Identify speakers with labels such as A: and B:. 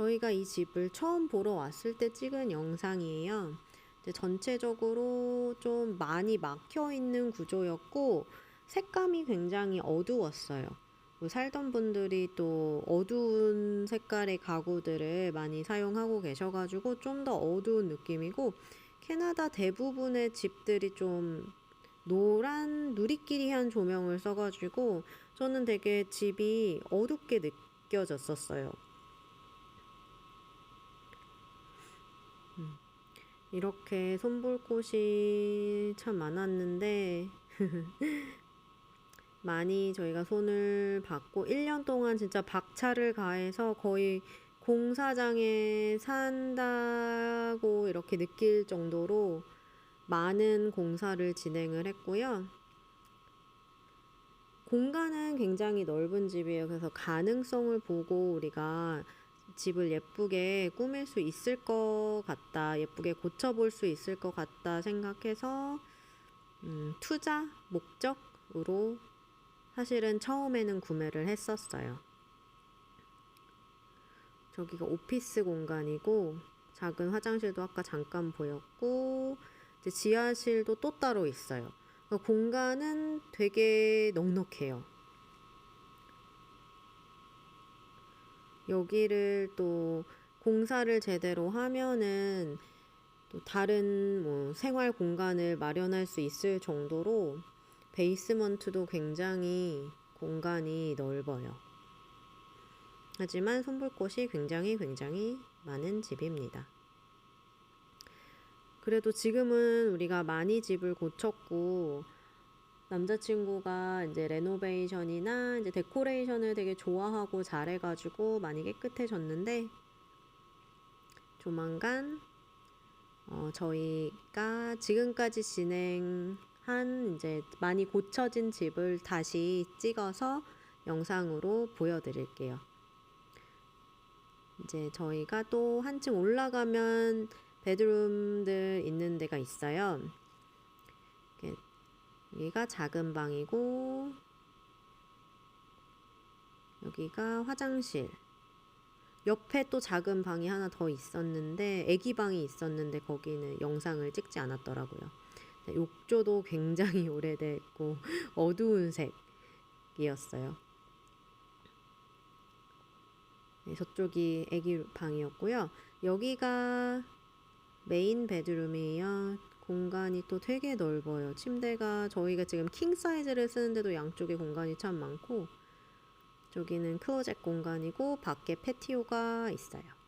A: 저희가 이 집을 처음 보러 왔을 때 찍은 영상이에요. 전체적으로 좀 많이 막혀 있는 구조였고 색감이 굉장히 어두웠어요. 뭐 살던 분들이 또 어두운 색깔의 가구들을 많이 사용하고 계셔가지고 좀 더 어두운 느낌이고 캐나다 대부분의 집들이 좀 노란 누리끼리한 조명을 써가지고 저는 되게 집이 어둡게 느껴졌었어요. 음, 이렇게 손볼꽃이 참 많았는데 많이 저희가 손을 받고 1년 동안 진짜 박차를 가해서 거의 공사장에 산다고 이렇게 느낄 정도로 많은 공사를 진행을 했고요. 공간은 굉장히 넓은 집이에요. 그래서 가능성을 보고 우리가 집을 예쁘게 꾸밀 수 있을 것 같다, 예쁘게 고쳐볼 수 있을 것 같다 생각해서 음, 투자 목적으로 사실은 처음에는 구매를 했었어요. 저기가 오피스 공간이고 작은 화장실도 아까 잠깐 보였고 지하실도 또 따로 있어요. 그러니까 공간은 되게 넉넉해요. 여기를 또 공사를 제대로 하면은 또 다른 뭐 생활 공간을 마련할 수 있을 정도로 베이스먼트도 굉장히 공간이 넓어요. 하지만 손볼꽃이 굉장히 굉장히 많은 집입니다. 그래도 지금은 우리가 많이 집을 고쳤고 남자친구가 이제 레노베이션이나 이제 데코레이션을 되게 좋아하고 잘해가지고 많이 깨끗해졌는데 조만간 어, 저희가 지금까지 진행한 이제 많이 고쳐진 집을 다시 찍어서 영상으로 보여드릴게요. 이제 저희가 또 한층 올라가면 베드룸들 있는 데가 있어요. 여기가 작은 방이고 여기가 화장실. 옆에 또 작은 방이 하나 더 있었는데 애기 방이 있었는데 거기는 영상을 찍지 않았더라고요. 욕조도 굉장히 오래됐고 어두운 색이었어요. 네, 저쪽이 애기 방이었고요. 여기가 메인 베드룸이에요. 공간이 또 되게 넓어요. 침대가 저희가 지금 킹 사이즈를 쓰는데도 양쪽에 공간이 참 많고 저기는 크로젯 공간이고 밖에 패티오가 있어요.